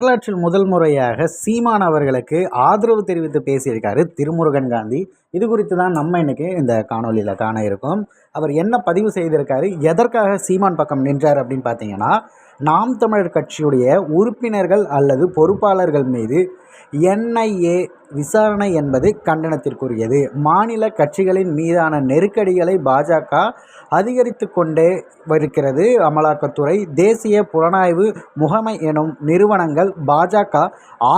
வரலாற்றில் முதல் முறையாக சீமான் அவர்களுக்கு ஆதரவு தெரிவித்து பேசியிருக்காரு திருமுருகன் காந்தி. இது குறித்து தான் நம்ம இன்னைக்கு இந்த காணொலியில் காண இருக்கோம். அவர் என்ன பதிவு செய்திருக்காரு? எதற்காக சீமான் பக்கம் நின்றார் அப்படின்னு பார்த்தீங்கன்னா நாம் தமிழர் கட்சியுடைய உறுப்பினர்கள் அல்லது பொறுப்பாளர்கள் மீது என்ஐஏ விசாரணை என்பது கண்டனத்திற்குரியது. மாநில கட்சிகளின் மீதான நெருக்கடிகளை பாஜக அதிகரித்து கொண்டே வருகிறது. அமலாக்கத்துறை தேசிய புலனாய்வு முகமை எனும் நிறுவனங்கள் பாஜக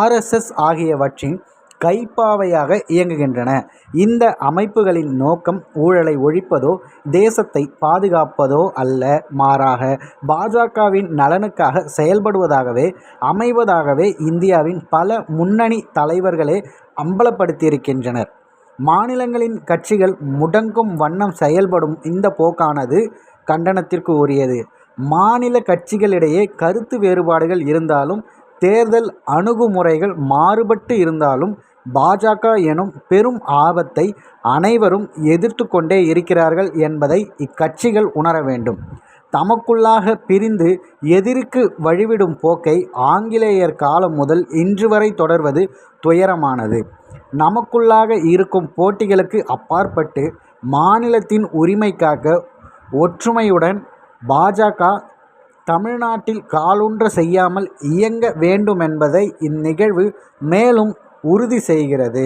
ஆர்எஸ்எஸ் ஆகியவற்றின் கைப்பாவையாக இயங்குகின்றன. இந்த அமைப்புகளின் நோக்கம் ஊழலை ஒழிப்பதோ தேசத்தை பாதுகாப்பதோ அல்ல மாறாக பாஜகவின் நலனுக்காக செயல்படுவதாகவே அமைவதாகவே இந்தியாவின் பல முன்னணி தலைவர்களே அம்பலப்படுத்தியிருக்கின்றனர். மாநிலங்களின் கட்சிகள் முடங்கும் வண்ணம் செயல்படும் இந்த போக்கானது கண்டனத்திற்கு உரியது. மாநில கட்சிகளிடையே கருத்து வேறுபாடுகள் இருந்தாலும் தேர்தல் அணுகுமுறைகள் மாறுபட்டு இருந்தாலும் பாஜக எனும் பெரும் ஆபத்தை அனைவரும் எதிர்த்து கொண்டே இருக்கிறார்கள் என்பதை இக்கட்சிகள் உணர வேண்டும். தமக்குள்ளாக பிரிந்து எதிர்க்கு வழிவிடும் போக்கை ஆங்கிலேயர் காலம் முதல் இன்று வரை தொடர்வது துயரமானது. நமக்குள்ளாக இருக்கும் போட்டிகளுக்கு அப்பாற்பட்டு மாநிலத்தின் உரிமைக்காக ஒற்றுமையுடன் பாஜக தமிழ்நாட்டில் காலூன்ற செய்யாமல் இயங்க வேண்டுமென்பதை இந்நிகழ்வு மேலும் உறுதி செய்கிறது.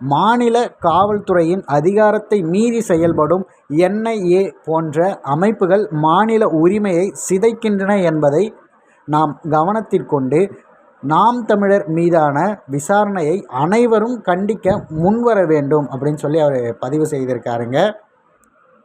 மாநில காவல்துறையின் அதிகாரத்தை மீறி செயல்படும் என்ஐஏ போன்ற அமைப்புகள் மாநில உரிமையை சிதைக்கின்றன என்பதை நாம் கவனத்திற்கொண்டு நாம் தமிழர் மீதான விசாரணையை அனைவரும் கண்டிக்க முன்வர வேண்டும் அப்படின்னு சொல்லி அவர் பதிவு செய்திருக்காருங்க.